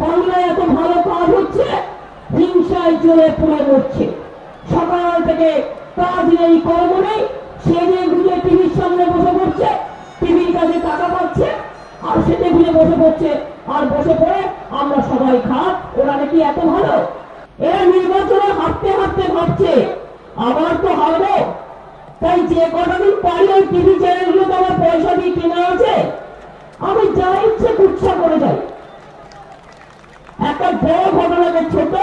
বাংলায় এত ভালো কাজ হচ্ছে, হিংসায় চলে পড়ে মরছে। সকাল থেকে কাজ নেই, কর্ম নেই সেজে গুজে টিভির সামনে বসে পড়ছে, টিভির কাছে টাকা পাচ্ছে, আর সেটে গুজে বসে পড়ছে, আর বসে পড়ে আমরা সবাই খাত ওরা নাকি এত ভালো? এরা নির্বাচনে হাঁটতে হাঁটতে ভাবছে আবার তো হারবো। তাই যে কটা দিন পারি ওই টিভি চ্যানেলগুলো তো আমার পয়সা দিয়ে কেনা আছে? আমি যা ইচ্ছে কুচ্ছা করে যাই একটা বড় ঘটনাকে ছোট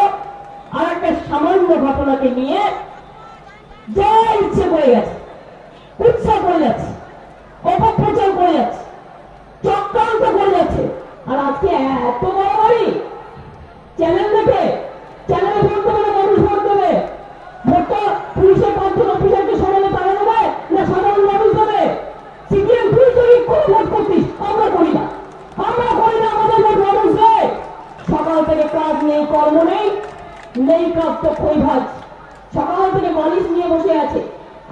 আর একটা সামান্য ঘটনাকে নিয়ে যা ইচ্ছে করে গেছে। কুচ্ছা করে যাচ্ছে, অপপ্রচার করে যাচ্ছে, চক্রান্ত করে যাচ্ছে। আর আজকে এত বড় বাড়ি চ্যানেল দেখে চ্যানেলে ভোট দেবে না মানুষ ভোট দেবে ভোটটা পুলিশের পাঁচজন অফিসারকে সরালে তারা দেবে না সাধারণ মানুষ দেবে সিপিএম তুই যদি কোনো ভোট করতিস আমরা করি না আমরা করি না আমাদের ভোট মানুষ দেয় সকাল থেকে কাজ নেই কর্ম নেই তো সকাল থেকে মালিশ নিয়ে বসে আছে,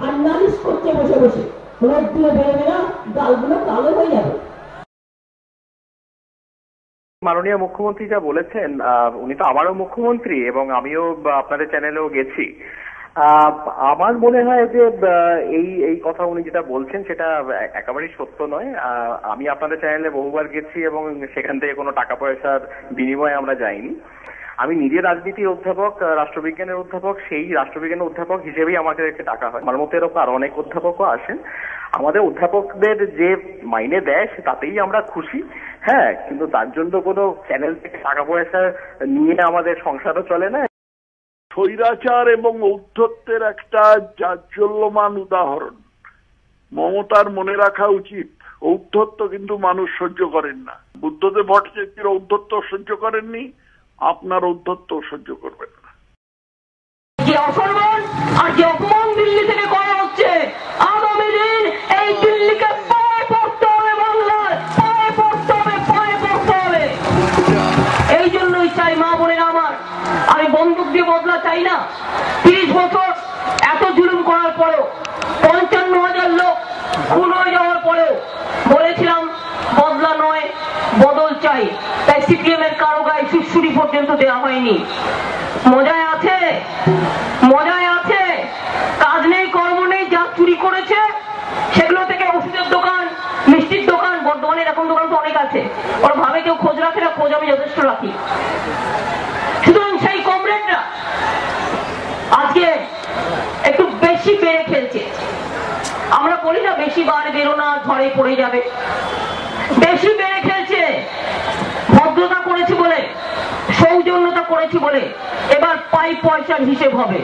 আর নালিশ করছে বসে বসে। বেরোবে না, গালগুলো কালো হয়ে যাবে। মাননীয় মুখ্যমন্ত্রী যা বলেছেন উনি তো আমারও মুখ্যমন্ত্রী এবং আমিও আপনাদের চ্যানেলেও গেছি। আমার মনে হয় যে এই এই কথা উনি যেটা বলছেন সেটা একেবারেই সত্য নয়। আমি আপনাদের চ্যানেলে বহুবার গেছি এবং সেখান থেকে কোনো টাকা পয়সার বিনিময়ে আমরা যাইনি। আমি নিজে রাজনীতির অধ্যাপক রাষ্ট্রবিজ্ঞানের অধ্যাপক, সেই রাষ্ট্রবিজ্ঞানের অধ্যাপক হিসেবেই আমাদেরকে ডাকা হয়। আমার মতো এরকম আরও অনেক অধ্যাপকও আসেন আমাদের অধ্যাপকদের যে মাইনে দেয় তাতেই আমরা খুশি। হ্যাঁ কিন্তু তার জন্য কোনো চ্যানেল থেকে টাকা পয়সা নিয়ে আমাদের সংসারও চলে না। স্বৈরাচার এবং ঔদ্ধত্যের একটা জাজ্জল্যমান উদাহরণ। মমতার মনে রাখা উচিত, ঔদ্ধত্য কিন্তু মানুষ সহ্য করেন না। বুদ্ধদেব ভট্টাচার্যের ঔদ্ধত্য সহ্য করেননি আপনার ঔদ্ধত্য সহ্য করবেন না। আর দিল্লি থেকে করা হচ্ছে। আগামী দিন এই হবে পড়তে হবে এই জন্যই চাই মা আমার, আমি দিয়ে বদলা চাই না। এত জুলুম করার পরেও পঞ্চান্ন হাজার লোক হয়ে যাওয়ার পরেও বলেছিলাম চাই। তাই সিপিএম এর কারও গায়ে সুশ্রুরি পর্যন্ত দেওয়া হয়নি। মজায় আছে? মজায় আছে? কাজ নেই, কর্ম নেই, যা চুরি করেছে, সেগুলো থেকে ওষুধের দোকান, মিষ্টির দোকান, বর্ধমানে এরকম দোকান তো অনেক আছে। ওরা ভাবে কেউ খোঁজ রাখে না, খোঁজ আমি যথেষ্ট রাখি। সুতরাং সেই কমরেডরা আজকে একটু বেশি বেড়ে ফেলছে। আমরা বলি না, বেশি বার বেরো না ঝড়ে পড়ে যাবে। বেশি বেড়ে ফেলছে করেছি বলে এবার পাই পয়সার হিসেব হবে।